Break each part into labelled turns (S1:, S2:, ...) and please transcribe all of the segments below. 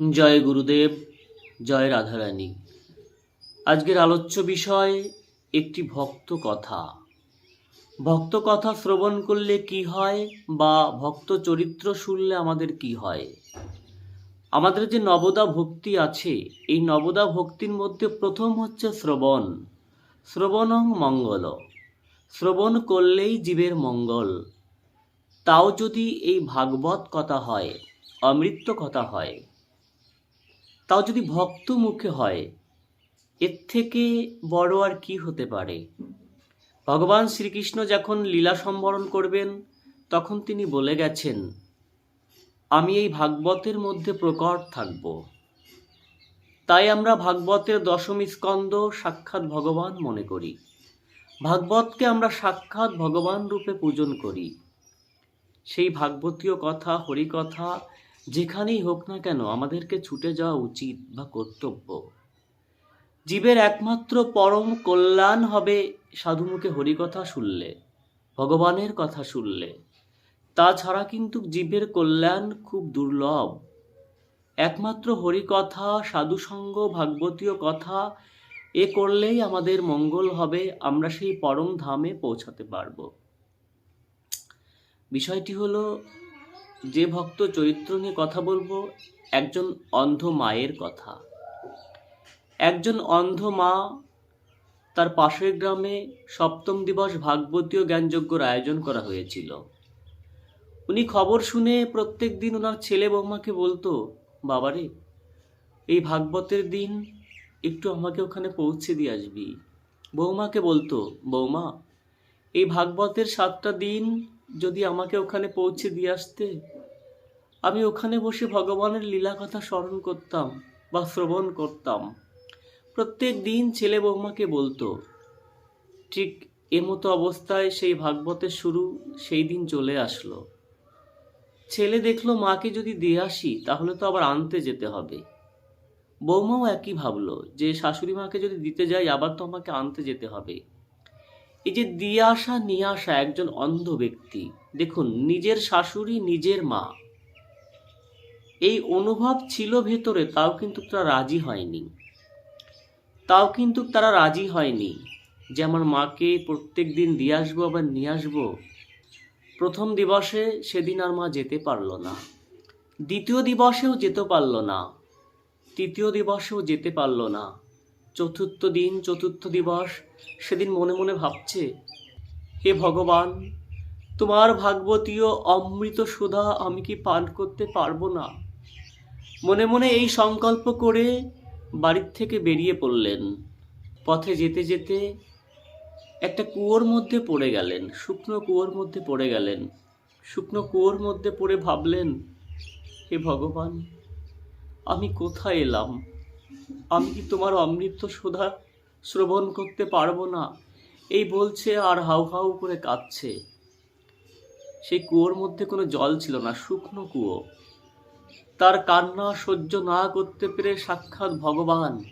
S1: জয় গুরুদেব, জয় রাধারানী। আজকের আলোচ্য বিষয়, একটি ভক্ত কথা। ভক্ত কথা শ্রবণ করলে কি হয় বা ভক্ত চরিত্র শুনলে আমাদের কি হয়? আমাদের যে নবদা ভক্তি আছে, এই নবদা ভক্তির মধ্যে প্রথম হচ্ছে শ্রবণ। শ্রবণং মঙ্গল। শ্রবণ করলেই জীবের মঙ্গল। তাও যদি এই ভাগবত কথা হয়, অমৃত কথা হয় তাও যদি ভক্ত মুখে হয়, এর থেকে বড় আর কি হতে পারে? ভগবান শ্রীকৃষ্ণ যখন লীলা সম্বরণ করবেন, তখন তিনি বলে গেছেন, আমি এই ভাগবতের মধ্যে প্রকট থাকব। তাই আমরা ভাগবতের দশম স্কন্দ সাক্ষাৎ ভগবান মনে করি। ভাগবতকে আমরা সাক্ষাৎ ভগবান রূপে পূজন করি। সেই ভাগবতীয় কথা, হরিকথা যেখানেই হোক না কেন আমাদেরকে ছুটে যাওয়া উচিত বা কর্তব্য। জীবের একমাত্র পরম কল্যাণ হবে সাধুমুখে হরিকথা শুনলে, ভগবানের কথা শুনলে। তাছাড়া কিন্তু জীবের কল্যাণ খুব দুর্লভ। একমাত্র হরিকথা, সাধুসঙ্গ, ভাগবতীয় কথা, এ করলেই আমাদের মঙ্গল হবে, আমরা সেই পরম ধামে পৌঁছাতে পারব। বিষয়টি হলো যে ভক্ত চরিত্র নিয়ে কথা বলব, একজন অন্ধ মায়ের কথা। একজন অন্ধ মা তার পাশের গ্রামে সপ্তম দিবস ভাগবতীয় জ্ঞানযজ্ঞর আয়োজন করা হয়েছিল। উনি খবর শুনে প্রত্যেক দিন ওনার ছেলে বৌমাকে বলতো, বাবারে, এই ভাগবতের দিন একটু আমাকে ওখানে পৌঁছে দিয়ে আসবি। বৌমাকে বলতো, বৌমা, এই ভাগবতের সাতটা দিন যদি আমাকে ওখানে পৌঁছে দিয়ে আসতে? আমি ওখানে বসে ভগবানের লীলা কথা স্মরণ করতাম বা শ্রবণ করতাম। প্রত্যেক দিন ছেলে বৌমাকে বলতো, ঠিক এমতো অবস্থায় সেই ভাগবতের শুরু, সেই দিন চলে আসলো। ছেলে দেখল মাকে যদি দিয়ে আসি, তাহলে তো আবার আনতে যেতে হবে। বৌমাও একই ভাবলো যে শাশুড়ি মাকে যদি দিতে যাই, আবার তো আমাকে আনতে যেতে হবে। এই যে দিয়ে আসা, নিয়ে আসা একজন অন্ধ ব্যক্তি, দেখুন, নিজের শাশুড়ি, নিজের মা, এই অনুভব ছিল ভেতরে, তাও কিন্তু তারা রাজি হয়নি। তাও কিন্তু তারা রাজি হয়নি যে আমার মাকে প্রত্যেক দিন দিয়ে আসব, আবার নিয়ে আসব। প্রথম দিবসে সেদিন আর মা যেতে পারল না। দ্বিতীয় দিবসেও যেতে পারল না। তৃতীয় দিবসেও যেতে পারল না। চতুর্থ দিন, চতুর্থ দিবস, সেদিন মনে মনে ভাবছে, হে ভগবান, তোমার ভাগবতীয় অমৃত সুধা আমি কি পান করতে পারব না? মনে মনে এই সংকল্প করে বাড়ির থেকে বেরিয়ে পড়লেন। পথে যেতে যেতে একটা কুয়োর মধ্যে পড়ে গেলেন, শুকনো কুয়োর মধ্যে পড়ে গেলেন। শুকনো কুয়োর মধ্যে পড়ে ভাবলেন, হে ভগবান, আমি কোথায় এলাম? আমি কি তোমার অমৃত সুধা শ্রবণ করতে পারব না? এই বলছে আর হাউ হাউ করে কাঁদছে। সেই কুয়োর মধ্যে কোনো জল ছিল না, শুকনো কুয়ো। তার কান্না সহ্য না করতে পেরে সাক্ষাৎ ভগবান।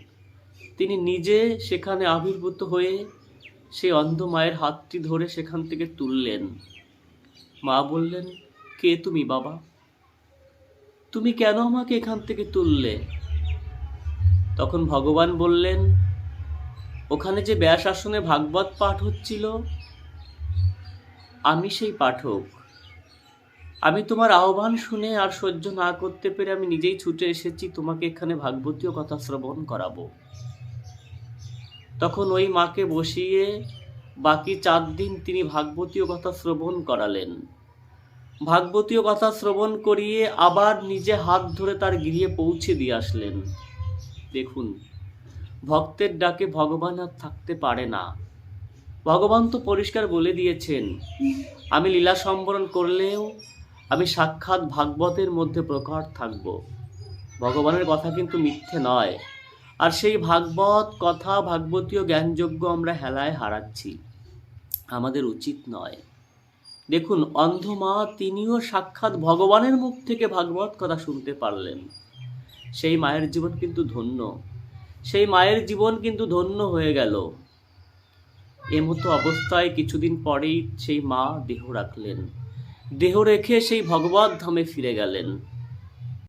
S1: তিনি নিজে সেখানে আবির্ভূত হয়ে সেই অন্ধ মায়ের হাতটি ধরে সেখান থেকে তুললেন। মা বললেন, কে তুমি বাবা? তুমি কেন আমাকে এখান থেকে তুললে? তখন ভগবান বললেন, ওখানে যে ব্যাস আসনে ভাগবত পাঠ হচ্ছিল, আমি সেই পাঠক। আমি তোমার আহ্বান শুনে আর সহ্য না করতে পেরে আমি নিজেই ছুটে এসেছি, তোমাকে এখানে ভাগবতীয় কথা শ্রবণ করাবো। তখন ওই মাকে বসিয়ে বাকি চার দিন তিনি ভাগবতীয় কথা শ্রবণ করালেন। ভাগবতীয় কথা শ্রবণ করিয়ে আবার নিজে হাত ধরে তার গৃহে পৌঁছে দিয়ে আসলেন। দেখুন, ভক্তের ডাকে ভগবান আর থাকতে পারে না। ভগবান তো পরিষ্কার বলে দিয়েছেন, আমি লীলা সম্বরণ করলেও আমি সাক্ষাৎ ভাগবতের মধ্যে প্রকট থাকব। ভগবানের কথা কিন্তু মিথ্যে নয়, আর সেই ভাগবত কথা, ভাগবতীয় জ্ঞানযোগ্য আমরা হেলায় হারাচ্ছি, আমাদের উচিত নয়। দেখুন অন্ধ মা তিনিও সাক্ষাৎ ভগবানের মুখ থেকে ভাগবত কথা শুনতে পারলেন। সেই মায়ের জীবন কিন্তু ধন্য। সেই মায়ের জীবন কিন্তু ধন্য হয়ে গেল। এমতো অবস্থায় কিছুদিন পরেই সেই মা দেহ রাখলেন। দেহ রেখে সেই ভগবত ধামে ফিরে গেলেন।